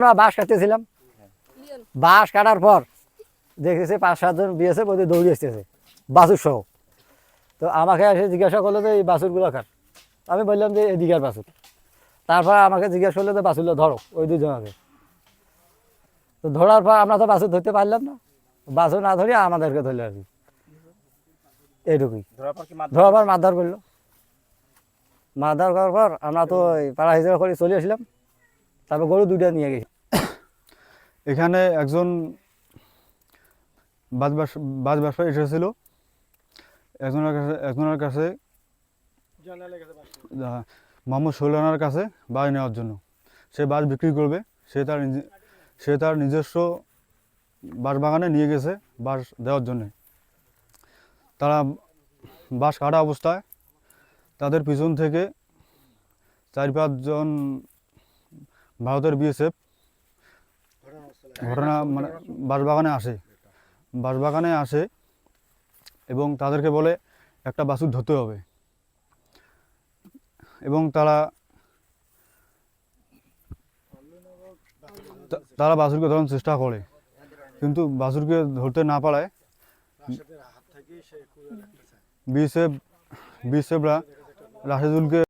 আমরা বাঁশ কাটতেছিলাম। বাঁশ কাটার পর দেখেছে পাঁচ সাতজন বিয়েছে বলতে দৌড়ে আসতেছে বাছুর সহ। তো আমাকে এসে জিজ্ঞাসা করল যে এই বাছুরগুলো কার? আমি বললাম যে এদিকার বাছুর। তারপর আমাকে জিজ্ঞাসা করল যে বাছুরগুলো ধরো ওই দুজনকে তো ধরার পর আমরা তো বাছুর ধরতে পারলাম না। বাছুর না ধরে আমাদেরকে ধরলো আর কি। এইটুকুই। ধরার পর মারধর করল। মারধর করার পর আমরা তো পাড়া হিসেবে করে চলে আসলাম। তারপর গরু দুইটা নিয়ে গেছি। এখানে একজন বাজ ব্যবসা বাজ ব্যবসায়ী এসেছিল। একজনের কাছে একজনের কাছে মোহাম্মদ সৌলানার কাছে বাস নেওয়ার জন্য। সে বাস বিক্রি করবে। সে তার সে তার নিজস্ব বাঁশ বাগানে নিয়ে গেছে বাস দেওয়ার জন্যে। তারা বাস কাটা অবস্থায় তাদের পিছন থেকে চার পাঁচজন ভারতের বিএসএফ ঘটনা মানে বাঁশবাগানে আসে। বাঁশবাগানে আসে এবং তাদেরকে বলে একটা বাছুর ধরতে হবে। এবং তারা তারা বাছুরকে ধরার চেষ্টা করে। কিন্তু বাছুরকে ধরতে না পারায় বিএসএফ বিএসএফরা রাশেদুলকে